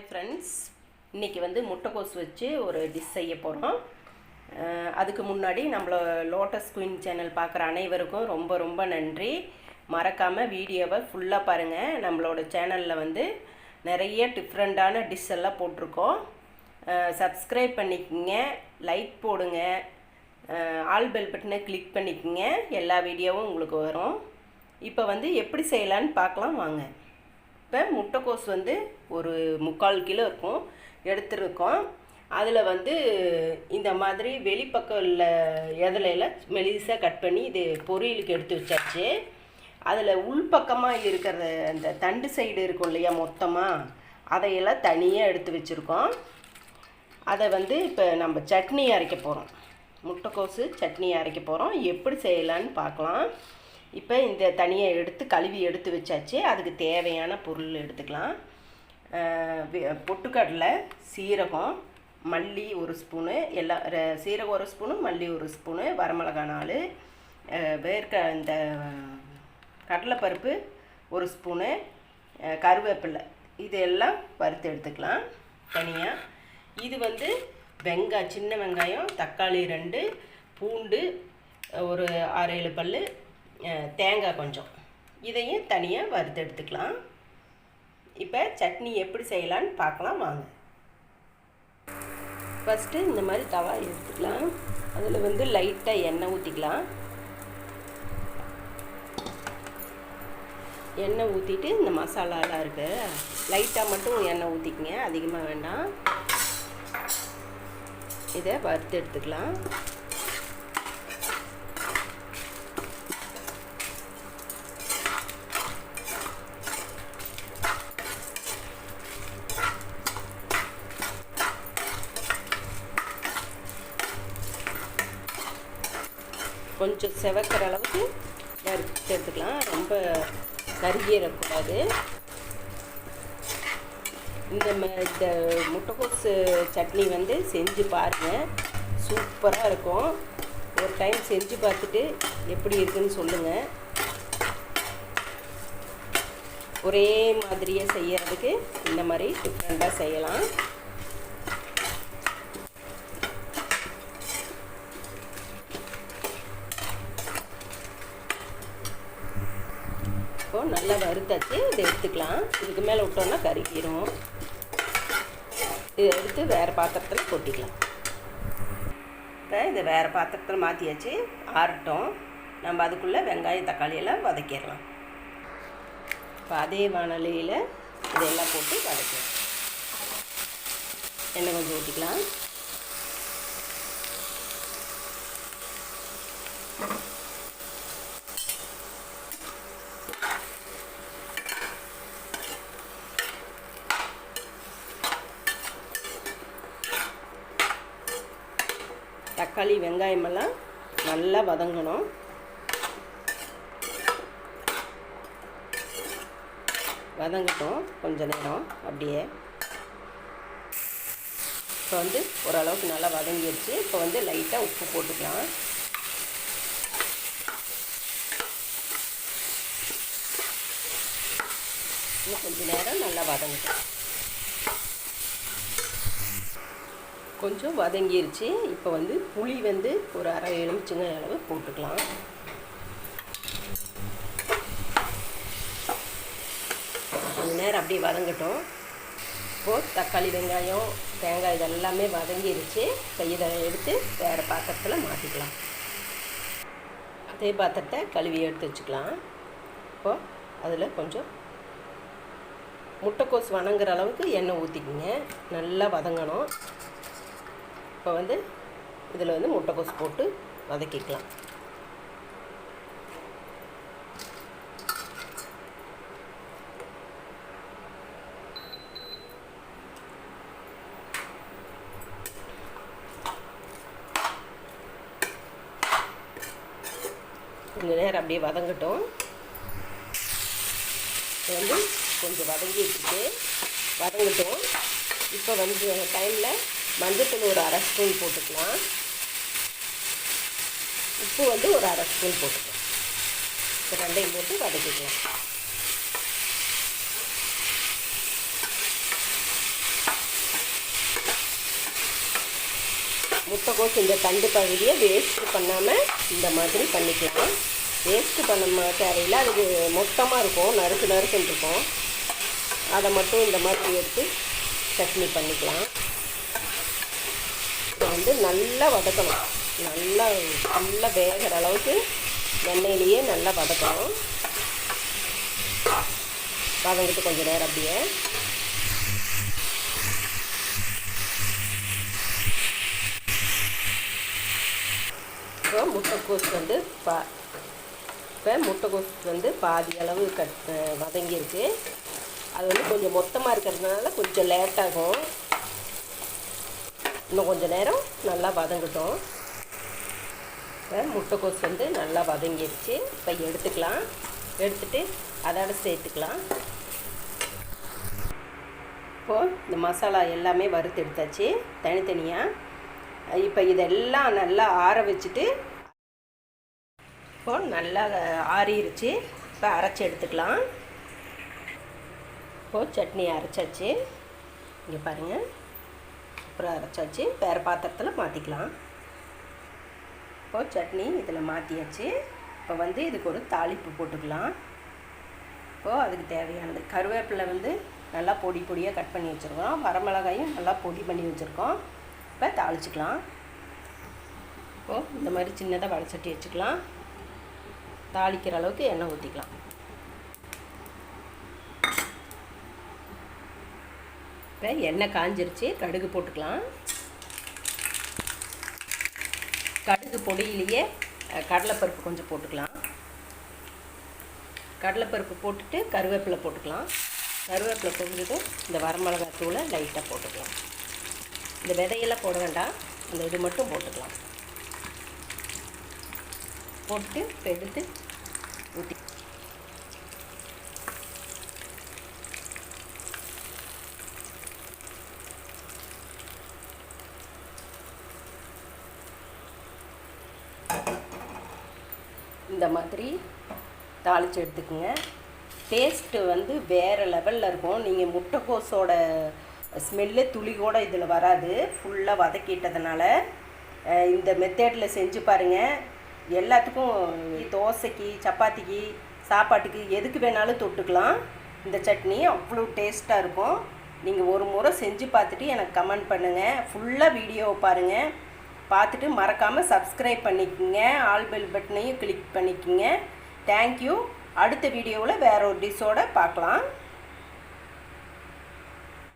Hi friends இன்றைக்கி வந்து முட்டைக்கோஸ் வச்சு ஒரு டிஷ் செய்ய போகிறோம் அதுக்கு முன்னாடி நம்மள லோட்டஸ் குயின் சேனல் பார்க்குற அனைவருக்கும் ரொம்ப ரொம்ப நன்றி. மறக்காமல் வீடியோவை ஃபுல்லாக பாருங்கள் நம்மளோட சேனலில் வந்து நிறைய டிஃப்ரெண்ட்டான டிஷ் எல்லாம் போட்டிருக்கோம். சப்ஸ்கிரைப் பண்ணிக்கோங்க லைக் போடுங்க. ஆல் பெல் பட்டனை கிளிக் பண்ணிக்கோங்க. எல்லா வீடியோவும் உங்களுக்கு வரும். இப்போ வந்து எப்படி செய்யலான்னு பார்க்கலாம் வாங்க. இப்போ முட்டைக்கோஸ் வந்து ஒரு முக்கால் கிலோ இருக்கும் எடுத்துருக்கோம். அதில் வந்து இந்த மாதிரி வெளிப்பக்கம் உள்ள எதிலையில் மெலிசாக கட் பண்ணி இது பொரியலுக்கு எடுத்து வச்சாச்சு. அதில் உள்பக்கமாக இருக்கிற அந்த தண்டு சைடு இருக்கும் இல்லையா மொத்தமாக அதையெல்லாம் தனியாக எடுத்து வச்சுருக்கோம். அதை வந்து இப்போ நம்ம சட்னி அரைக்க போகிறோம் முட்டைக்கோசு சட்னி அரைக்க போகிறோம் எப்படி செய்யலான்னு பார்க்கலாம். இப்போ இந்த தனியாக எடுத்து கழுவி எடுத்து வச்சாச்சு. அதுக்கு தேவையான பொருள் எடுத்துக்கலாம். பொட்டுக்கடலை சீரகம் மல்லி ஒரு ஸ்பூனு எல்லா சீரகம் ஒரு ஸ்பூனு மல்லி ஒரு ஸ்பூனு வரமிளகா நாலு வேர்க்க இந்த கடலைப்பருப்பு ஒரு ஸ்பூனு கருவேப்பிலை. இதெல்லாம் வறுத்து எடுத்துக்கலாம் தனியாக இது வந்து வெங்காயம் சின்ன வெங்காயம் தக்காளி ரெண்டு பூண்டு ஒரு ஆறு ஏழு பல் தேங்காய் கொஞ்சம். இதையும் தனியாக வறுத்து எடுத்துக்கலாம் இப்போ சட்னி எப்படி செய்யலான்னு பார்க்கலாம் வாங்க. ஃபஸ்ட்டு இந்த மாதிரி தவா எடுத்துக்கலாம். அதில் வந்து லைட்டாக எண்ணெய் ஊற்றிக்கலாம் எண்ணெய் ஊற்றிட்டு இந்த மசாலாலாம் இருக்குது லைட்டாக மட்டும் எண்ணெய் ஊற்றிக்கிங்க அதிகமாக வேண்டாம். இதை வறுத்து எடுத்துக்கலாம் கொஞ்சம் செவக்கிற அளவுக்கு வறுத்து எடுத்துக்கலாம். ரொம்ப கருகிடக்கூடாது இந்த இந்த முட்டைக்கோஸ் சட்னி வந்து செஞ்சு பாருங்கள் சூப்பராக இருக்கும். ஒரு டைம் செஞ்சு பார்த்துட்டு எப்படி இருக்குன்னு சொல்லுங்கள் ஒரே மாதிரியே செய்யறதுக்கு இந்த மாதிரி டிஃப்ரெண்ட்டாக செய்யலாம் இப்போ நல்லா வறுத்தாச்சு இதை எடுத்துக்கலாம். இதுக்கு மேலே விட்டோம்னா கருகிரும் இதை எடுத்து வேறு பாத்திரத்தில் கொட்டிக்கலாம். இப்போ இதை வேறு பாத்திரத்தில் மாற்றியாச்சு ஆறட்டும். நம்ம அதுக்குள்ளே வெங்காயம் தக்காளி எல்லாம் வதக்கிடலாம். இப்போ அதே வானொலியில் இதெல்லாம் போட்டு வதக்கலாம். எண்ணெய் கொஞ்சம் ஊற்றிக்கலாம் தக்காளி வெங்காயமெல்லாம் நல்லா வதங்கணும். வதங்கட்டும் கொஞ்ச நேரம் அப்படியே. இப்போ வந்து ஓரளவுக்கு நல்லா வதங்கிடுச்சு. இப்போ வந்து லைட்டாக உப்பு போட்டுக்கலாம். இன்னும் கொஞ்சம் நேரம் நல்லா வதங்கட்டும். கொஞ்சம் வதங்கிருச்சு. இப்போ வந்து புளி வந்து ஒரு அரை எலுமிச்சங்க அளவு போட்டுக்கலாம். கொஞ்ச நேரம் அப்படியே வதங்கட்டும். இப்போது தக்காளி வெங்காயம் தேங்காய் இதெல்லாமே வதங்கிருச்சு. இப்போ இதை எடுத்து வேறு பாத்திரத்தில் மாற்றிக்கலாம் அதே பாத்திரத்தை கழுவி எடுத்து வச்சுக்கலாம். இப்போது அதில் கொஞ்சம் முட்டைக்கோஸ் வணங்குற அளவுக்கு எண்ணெய் ஊற்றிக்கிங்க நல்லா வதங்கணும். இப்போ வந்து இதில் வந்து முட்டைக்கோஸ் போட்டு வதக்கிக்கலாம். கொஞ்சம் நேரம் அப்படியே வதங்கட்டும். வந்து கொஞ்சம் வதங்கி வச்சுட்டு வதங்கட்டும். இப்போ வந்து டைமில் மஞ்சத்தூள் ஒரு அரை ஸ்பூன் போட்டுக்கலாம். உப்பு வந்து ஒரு அரை ஸ்பூன் போட்டுக்கலாம். இப்போ ரெண்டையும் போட்டு வதக்கிக்கலாம். முட்டைக்கோஸ் இந்த தண்டு பகுதியை வேஸ்ட்டு பண்ணாமல் இந்த மாதிரி பண்ணிக்கலாம். வேஸ்ட்டு பண்ண தேவையில் அதுக்கு மொத்தமாக இருக்கும். நறுக்கு நறுக்குன்னு இருக்கும். அதை மட்டும் இந்த மாதிரி எடுத்து சட்னி பண்ணிக்கலாம். வந்து நல்லா வதக்கணும். நல்லா நல்லா வேகிற அளவுக்கு எண்ணெயிலேயே நல்லா வதக்கணும். வதங்கிட்டு கொஞ்சம் நேரம் அப்படியே. இப்போ முட்டைக்கோஸ் வந்து பா இப்போ முட்டைக்கோஸ் வந்து பாதி அளவு கட் வதங்கியிருக்கு. அது வந்து கொஞ்சம் மொத்தமாக இருக்கிறதுனால கொஞ்சம் லேட்டாகும். இன்னும் கொஞ்சம் நேரம் நல்லா வதங்கட்டும். இப்போ முட்டைக்கோஸ் வந்து நல்லா வதங்கிடுச்சு இப்போ எடுத்துக்கலாம். எடுத்துட்டு அதோட சேர்த்துக்கலாம். இப்போது இந்த மசாலா எல்லாமே வறுத்து எடுத்தாச்சு. தனித்தனியாக இப்போ இதெல்லாம் நல்லா ஆற வச்சுட்டு இப்போ நல்லா ஆறிடுச்சு இப்போ அரைச்சி எடுத்துக்கலாம். இப்போது சட்னி அரைச்சாச்சு. இங்கே பாருங்கள் அப்புறம் அரைச்சாச்சு வேறு பாத்திரத்தில் மாற்றிக்கலாம் இப்போது சட்னி இதில் மாற்றியாச்சு இப்போ வந்து இதுக்கு ஒரு தாளிப்பு போட்டுக்கலாம். இப்போது அதுக்கு தேவையானது கருவேப்பிலை வந்து நல்லா பொடி பொடியாக கட் பண்ணி வச்சுருக்கோம். வரமிளகாயும் நல்லா பொடி பண்ணி வச்சுருக்கோம். இப்போ தாளிச்சிக்கலாம். இப்போது இந்த மாதிரி சின்னதாக வடச்சட்டி வச்சுக்கலாம். தாளிக்கிற அளவுக்கு எண்ணெய் ஊற்றிக்கலாம் இப்போ எண்ணெய் காஞ்சிருச்சு கடுகு போட்டுக்கலாம். கடுகு பொடியிலேயே கடலைப்பருப்பு கொஞ்சம் போட்டுக்கலாம். கடலைப்பருப்பு போட்டுட்டு கருவேப்பிலை போட்டுக்கலாம். கருவேப்பிலை போட்டுட்டு இந்த வரமிளகாய் தூளை லைட்டாக போட்டுக்கலாம். இந்த விதையெல்லாம் போட வேண்டாம். அந்த இது மட்டும் போட்டுக்கலாம். போட்டு எடுத்து இந்த மாதிரி தாளித்து எடுத்துக்கோங்க. டேஸ்ட்டு வந்து வேறு லெவலில் இருக்கும். நீங்கள் முட்டைக்கோஸோட ஸ்மெல்லு துளி கூட இதில் வராது. ஃபுல்லாக வதக்கிட்டதுனால இந்த மெத்தேடில் செஞ்சு பாருங்கள் எல்லாத்துக்கும் தோசைக்கு சப்பாத்திக்கு சாப்பாட்டுக்கு எதுக்கு வேணாலும் தொட்டுக்கலாம். இந்த சட்னி அவ்வளோ டேஸ்ட்டாக இருக்கும். நீங்கள் ஒரு முறை செஞ்சு பார்த்துட்டு எனக்கு கமெண்ட் பண்ணுங்கள் ஃபுல்லாக வீடியோவை பாருங்கள் பார்த்துட்டு மறக்காமல் சப்ஸ்கிரைப் பண்ணிக்கோங்க. ஆல் பெல் பட்டனையும் கிளிக் பண்ணிக்கோங்க. தேங்க்யூ அடுத்த வீடியோவில் வேறு ஒரு டிஷ்ஷோடு பார்க்கலாம்.